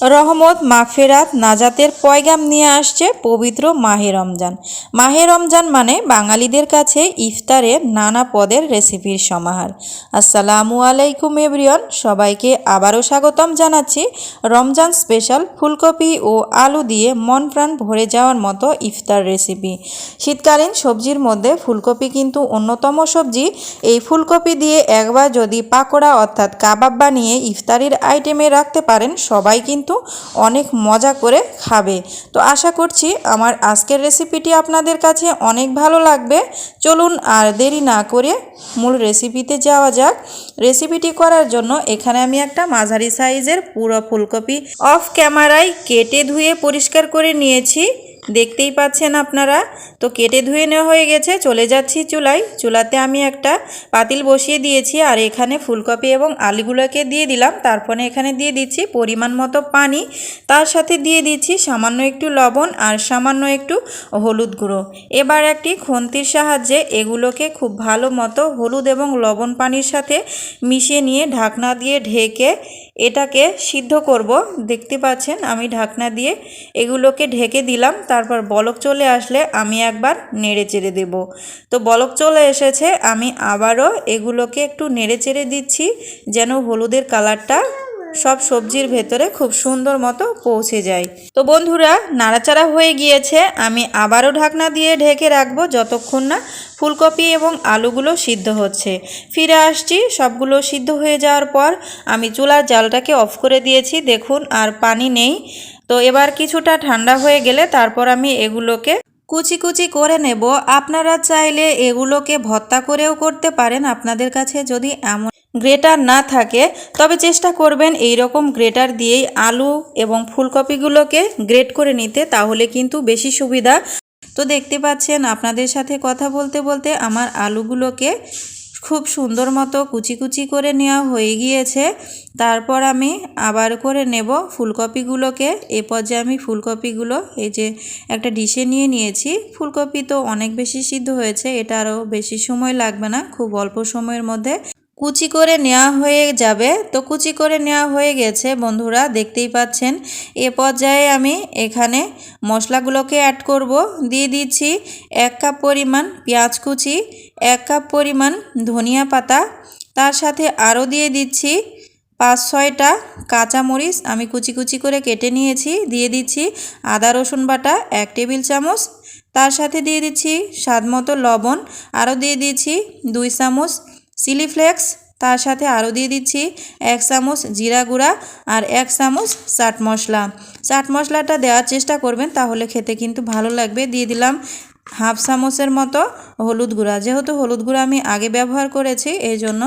রহমত মাফেরাত নাজাতের পয়গাম নিয়ে আসছে পবিত্র মাহে রমজান। মাহে রমজান মানে বাঙালিদের কাছে ইফতারের নানা পদের রেসিপির সমাহার। আসসালামু আলাইকুম এভরিওয়ান সবাইকে আবারও স্বাগতম জানাচ্ছি রমজান স্পেশাল ফুলকপি ও আলু দিয়ে মন প্রাণ ভরে যাওয়ার মতো ইফতার রেসিপি শীতকালীন সবজির মধ্যে ফুলকপি কিন্তু অন্যতম সবজি। এই ফুলকপি দিয়ে একবার যদি পাকোড়া অর্থাৎ কাবাব বানিয়ে ইফতারির আইটেমে রাখতে পারেন, সবাই কিন্তু অনেক মজা করে খাবে। তো আশা করছি আমার আজকের রেসিপিটি আপনাদের কাছে অনেক ভালো লাগবে। চলুন আর দেরি না করে মূল রেসিপিতে যাওয়া যাক। রেসিপিটি করার জন্য এখানে আমি একটা মাঝারি সাইজের পুরো ফুলকপি অফ ক্যামেরায় কেটে ধুয়ে পরিষ্কার করে নিয়েছি। দেখতেই পাচ্ছেন আপনারা? তো কেটে ধুয়ে নেওয়া হয়ে গেছে, চলে যাচ্ছি চুলায়। চুলাতে আমি একটা পাতিল বসিয়ে দিয়েছি, আর এখানে ফুলকপি এবং আলুগুলোকে দিয়ে দিলাম। তারপরে এখানে দিয়ে দিচ্ছি পরিমাণ মতো পানি। তার সাথে দিয়ে দিচ্ছি সামান্য একটু লবণ আর সামান্য একটু হলুদ গুঁড়ো। এবার একটি খন্তির সাহায্যে এগুলোকে খুব ভালো মতো হলুদ এবং লবণ পানির সাথে মিশিয়ে নিয়ে ঢাকনা দিয়ে ঢেকে এটাকে সিদ্ধ করব। দেখতে পাচ্ছেন, আমি ঢাকনা দিয়ে এগুলোকে ঢেকে দিলাম। তারপর বলক চলে আসলে আমি একবার নেড়ে চেড়ে দেব। তো বলক চলে এসেছে, আমি আবারও এগুলোকে একটু নেড়ে চেড়ে দিচ্ছি যেন হলুদের কালারটা সব সবজির ভেতরে খুব সুন্দর মতো পৌঁছে যায়। তো বন্ধুরা, নাড়াচাড়া হয়ে গিয়েছে, আমি আবারও ঢাকনা দিয়ে ঢেকে রাখব যতক্ষণ না ফুলকপি এবং আলুগুলো সিদ্ধ হচ্ছে। ফিরে আসছি, সবগুলো সিদ্ধ হয়ে যাওয়ার পর আমি চুলার জালটাকে অফ করে দিয়েছি, দেখুন আর পানি নেই। তো এবার কিছুটা ঠান্ডা হয়ে গেলে তারপর আমি এগুলোকে কুচি কুচি করে নেব। আপনারা চাইলে এগুলোকে ভর্তা করেও করতে পারেন আপনাদের কাছে যদি এমন গ্রেটার না থাকে। তবে চেষ্টা করবেন এই রকম গ্রেটার দিয়েই আলু এবং ফুলকপিগুলোকে গ্রেট করে নিতে, তাহলে কিন্তু বেশি সুবিধা। তো দেখতে পাচ্ছেন, আপনাদের সাথে কথা বলতে বলতে আমার আলুগুলোকে খুব সুন্দর মতো কুচি কুচি করে নেওয়া হয়ে গিয়েছে। তারপর আমি আবার করে নেব ফুলকপিগুলোকে। এ পর্যায়ে আমি ফুলকপিগুলো, এই যে একটা ডিশে নিয়ে নিয়েছি। ফুলকপি তো অনেক বেশি সিদ্ধ হয়েছে, এটা আরও বেশি সময় লাগবে না, খুব অল্প সময়ের মধ্যে। কুচি করে নেওয়া হয়ে যাবে। তো কুচি করে নেওয়া হয়ে গেছে, বন্ধুরা, দেখতেই পাচ্ছেন। এ পর্যায়ে আমি এখানে মশলাগুলোকে অ্যাড করব। দিয়ে দিচ্ছি এক কাপ পরিমাণ পেঁয়াজ কুচি এক কাপ পরিমাণ ধনিয়া পাতা। তার সাথে আরও দিয়ে দিচ্ছি পাঁচ ছয়টা কাঁচামরিচ। আমি কুচি কুচি করে কেটে নিয়েছি। দিয়ে দিচ্ছি আদা, রসুন বাটা, এক টেবিল চামচ। তার সাথে দিয়ে দিচ্ছি স্বাদ মতো লবণ। আরও দিয়ে দিচ্ছি দুই চামচ চিলি ফ্লেক্স। তার সাথে আরও দিয়ে দিচ্ছি এক চামচ জিরা গুঁড়া আর এক চামচ চাট মশলা। চাট মশলাটা দেওয়ার চেষ্টা করবেন, তাহলে খেতে কিন্তু ভালো লাগবে। দিয়ে দিলাম হাফ চামচের মতো হলুদ গুঁড়া। যেহেতু হলুদ গুঁড়া আমি আগে ব্যবহার করেছি, এই জন্য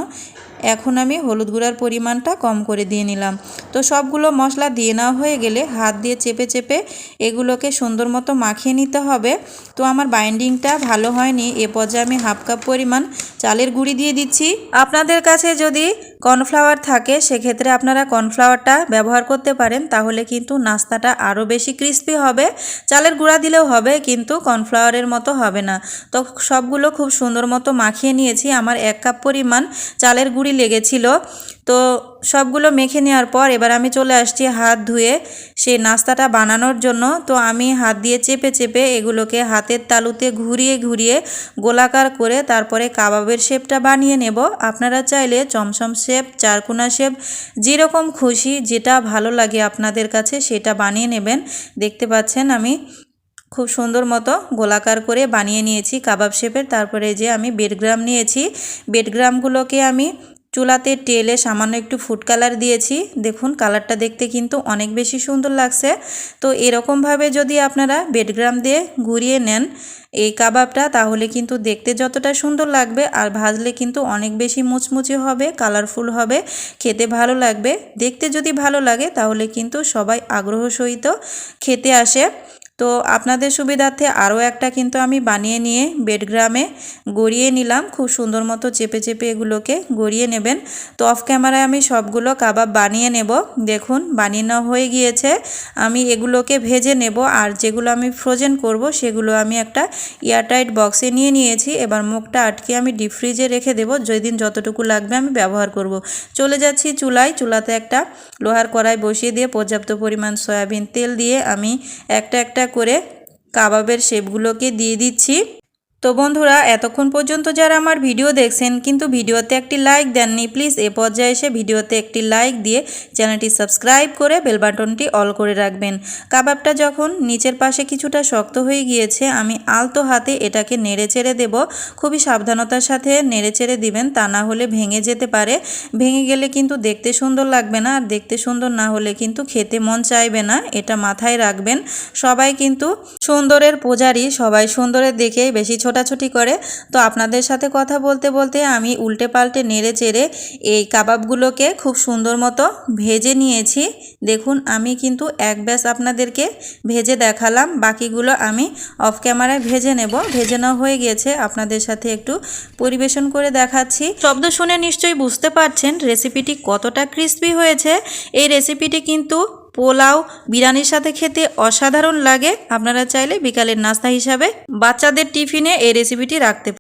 এখন আমি হলুদ গুঁড়ার পরিমাণটা কম করে দিয়ে নিলাম। তো সবগুলো মশলা দিয়ে নেওয়া হয়ে গেলে হাত দিয়ে চেপে চেপে এগুলোকে সুন্দর মতো মাখিয়ে নিতে হবে। তো আমার বাইন্ডিংটা ভালো হয়নি, এ পর্যায়ে আমি হাফ কাপ পরিমাণ চালের গুঁড়ি দিয়ে দিচ্ছি। আপনাদের কাছে যদি কর্নফ্লাওয়ার থাকে, সেক্ষেত্রে আপনারা কর্নফ্লাওয়ারটা ব্যবহার করতে পারেন, তাহলে কিন্তু নাস্তাটা আরও বেশি ক্রিস্পি হবে। চালের গুঁড়া দিলেও হবে, কিন্তু কর্নফ্লাওয়ারের মতো হবে না। তো সবগুলো খুব সুন্দর মতো মাখিয়ে নিয়েছি, আমার এক কাপ পরিমাণ চালের গুঁড়ি লেগেছিল। তো সবগুলো মেখে নেওয়ার পর এবার আমি চলে আসছি হাত ধুয়ে সেই নাস্তাটা বানানোর জন্য। তো আমি হাত দিয়ে চেপে চেপে এগুলোকে হাতের তালুতে ঘুরিয়ে ঘুরিয়ে গোলাকার করে তারপরে কাবাবের শেপটা বানিয়ে নেব। আপনারা চাইলে চমচম শেপ, চারকোনা শেপ, যেরকম খুশি, যেটা ভালো লাগে আপনাদের কাছে সেটা বানিয়ে নেবেন। দেখতে পাচ্ছেন আমি খুব সুন্দর মতো গোলাকার করে বানিয়ে নিয়েছি কাবাব শেপের। তারপরে যে আমি বেডগ্রাম নিয়েছি। বেডগ্রামগুলোকে আমি চুলাতে টেলে সামান্য একটু ফুড কালার দিয়েছি। দেখুন কালারটা দেখতে কিন্তু অনেক বেশি সুন্দর লাগছে। তো এরকমভাবে যদি আপনারা বেডগ্রাম দিয়ে ঘুরিয়ে নেন এই কাবাবটা, তাহলে কিন্তু দেখতে যতটা সুন্দর লাগবে আর ভাজলে কিন্তু অনেক বেশি মুচমুচে হবে কালারফুল হবে, খেতে ভালো লাগবে। দেখতে যদি ভালো লাগে, তাহলে কিন্তু সবাই আগ্রহ সহিত খেতে আসে। তো আপনাদের সুবিধার্থে আরও একটা কিন্তু আমি বানিয়ে নিয়ে বেডগ্রামে গড়িয়ে নিলাম। খুব সুন্দর মতো চেপে চেপে এগুলোকে গড়িয়ে নেবেন। তো অফ ক্যামেরায় আমি সবগুলো কাবাব বানিয়ে নেব। দেখুন, বানিয়ে হয়ে গিয়েছে। আমি এগুলোকে ভেজে নেব আর যেগুলো আমি ফ্রোজেন করব সেগুলো আমি একটা এয়ারটাইট বক্সে নিয়ে নিয়েছি। এবার মুখটা আটকে আমি ডিপ ফ্রিজে রেখে দেবো। যেদিন যতটুকু লাগবে আমি ব্যবহার করব। চলে যাচ্ছি চুলায়। চুলাতে একটা লোহার কড়াই বসিয়ে দিয়ে পর্যাপ্ত পরিমাণ সয়াবিন তেল দিয়ে আমি একটা একটা করে কাবাবের শেপগুলোকে দিয়ে দিচ্ছি। তো বন্ধুরা, এতক্ষণ পর্যন্ত যারা আমার ভিডিও দেখছেন, কিন্তু ভিডিওতে একটি লাইক দেননি, প্লিজ এ পর্যায়ে এসে ভিডিওতে একটি লাইক দিয়ে চ্যানেলটি সাবস্ক্রাইব করে বেল বাটনটি অল করে রাখবেন। কাবাবটা যখন নিচের পাশে কিছুটা শক্ত হয়ে গিয়েছে, আমি আলতো হাতে এটাকে নেড়ে চেড়ে দেবো। খুবই সাবধানতার সাথে নেড়ে চেড়ে দিবেন, তা না হলে ভেঙে যেতে পারে। ভেঙে গেলে কিন্তু দেখতে সুন্দর লাগবে না, আর দেখতে সুন্দর না হলে কিন্তু খেতে মন চাইবে না, এটা মাথায় রাখবেন। সবাই কিন্তু সুন্দরের পূজারি, সবাই সুন্দরের দেখেই বেশি ছোটাছুটি করে। তো আপনাদের সাথে কথা বলতে বলতে আমি উল্টে পাল্টে নেড়ে চেড়ে এই কাবাবগুলোকে খুব সুন্দর মতো ভেজে নিয়েছি। দেখুন, আমি কিন্তু এক ব্যাস আপনাদেরকে ভেজে দেখালাম। বাকিগুলো আমি অফ ক্যামেরায় ভেজে নেব। ভেজে নেওয়া হয়ে গিয়েছে আপনাদের সাথে একটু পরিবেশন করে দেখাচ্ছি। শব্দ শুনে নিশ্চয়ই বুঝতে পারছেন রেসিপিটি কতটা ক্রিস্পি হয়েছে। এই রেসিপিটি কিন্তু পোলাও, বিরিয়ানির সাথে খেতে অসাধারণ লাগে। আপনারা চাইলে বিকালের নাস্তা হিসাবে বাচ্চাদের টিফিনে এই রেসিপিটি রাখতে